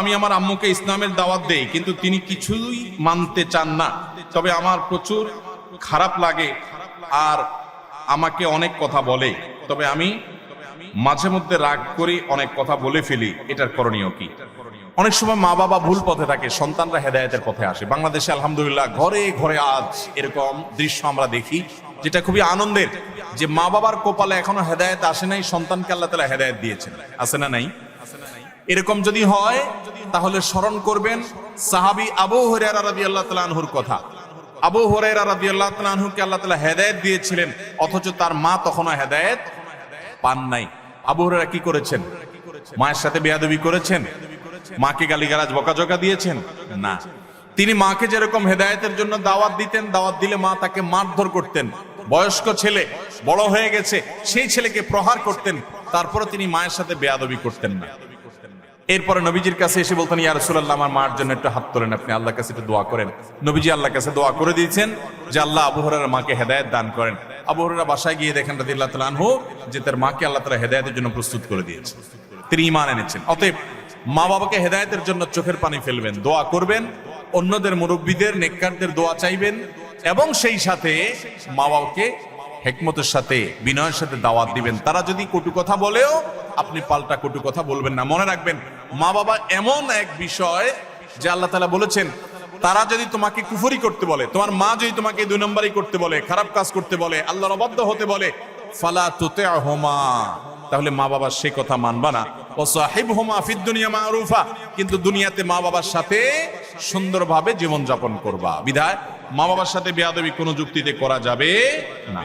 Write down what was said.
আমি আমার আম্মুকে ইসলামের দাওয়াত দেই, কিন্তু তিনি কিছুই মানতে চান না। তবে আমার প্রচুর খারাপ লাগে আর আমাকে অনেক কথা বলে। তবে আমি মাঝে মধ্যে রাগ করি অনেক কথা বলে ফেলি, এটার করণীয় কি? অনেক সময় মা বাবা ভুল পথে থাকে, সন্তানরা হেদায়েতের পথে আসে। বাংলাদেশে আলহামদুলিল্লাহ ঘরে ঘরে আজ এরকম দৃশ্য আমরা দেখি, যেটা খুবই আনন্দের যে মা বাবার কপালে এখনও হেদায়েত আসে নাই, সন্তানকে আল্লাহ তালা হেদায়েত দিয়েছেন। আছে না নাই? এরকম যদি হয়, তাহলে স্মরণ করবেন সাহাবি আবু হরিয়ারা রাদি আল্লাহ তালানহুর কথা। আবু হরেরা রাদি আল্লাহ তালানহুকে আল্লাহ তালা হেদায়েত দিয়েছিলেন, অথচ তার মা তখনও হেদায়েত পান নাই। আবু হরেরা কি করেছেন? মায়ের সাথে বেয়াদবি করেছেন? মাকে গালিগালাজ বকাঝকা দিয়েছেন? না। তিনি মাকে যেরকম হেদায়েতের জন্য দাওয়াত দিতেন, দাওয়াত দিলে মা তাকে মারধর করতেন। বয়স্ক ছেলে, বড় হয়ে গেছে, সেই ছেলেকে প্রহার করতেন তারপরে তিনি মায়ের সাথে বেয়াদবি করতেন না। এরপরে নবীজির কাছে এসে বলতেন, ইয়া রাসূলুল্লাহ, আমার মার জন্য একটু হাত তোলেন আপনি, আল্লাহর কাছে একটু দোয়া করেন। নবীজি আল্লাহর কাছে দোয়া করে দিয়েছেন যে আল্লাহ আবু মাকে হেদায়েত দান করেন। আবু হুরায়রা বাসায় গিয়ে দেখেন, রাদিয়াল্লাহু তাআলা আনহু, যে তার মাকে আল্লাহ তাআলা হেদায়েতের জন্য প্রস্তুত করে দিয়েছে। তিনি ঈমান এনেছেন। অতএব মা বাবাকে হেদায়েতের জন্য চোখের পানি ফেলবেন, দোয়া করবেন, অন্যদের মুরব্বীদের, নেককারদের দোয়া চাইবেন এবং সেই সাথে মা বাবাকে হেকমতের সাথে, বিনয়ের সাথে দাওয়াত দিবেন। তারা যদি কটু কথা বলেও, আপনি পাল্টা কটু কথা বলবেন না। মনে রাখবেন, মা বাবা এমন এক বিষয় যে আল্লাহ তালা বলেছেন, তারা যদি তোমাকে কুফরি করতে বলে, তোমার মা যদি তোমাকে দুই নম্বরই করতে বলে, খারাপ কাজ করতে বলে, আল্লাহর অবাধ্য হতে বলে, ফালা তুতে হোমা তাহলে মা বাবার সে কথা মানবা না। ও সাহেব হোমা ফিদ দুনিয়া মারুফা। কিন্তু দুনিয়াতে মা বাবার সাথে সুন্দরভাবে জীবনযাপন করবা। বিধায়, মা বাবার সাথে বেয়াদবি কোনো যুক্তিতে করা যাবে না।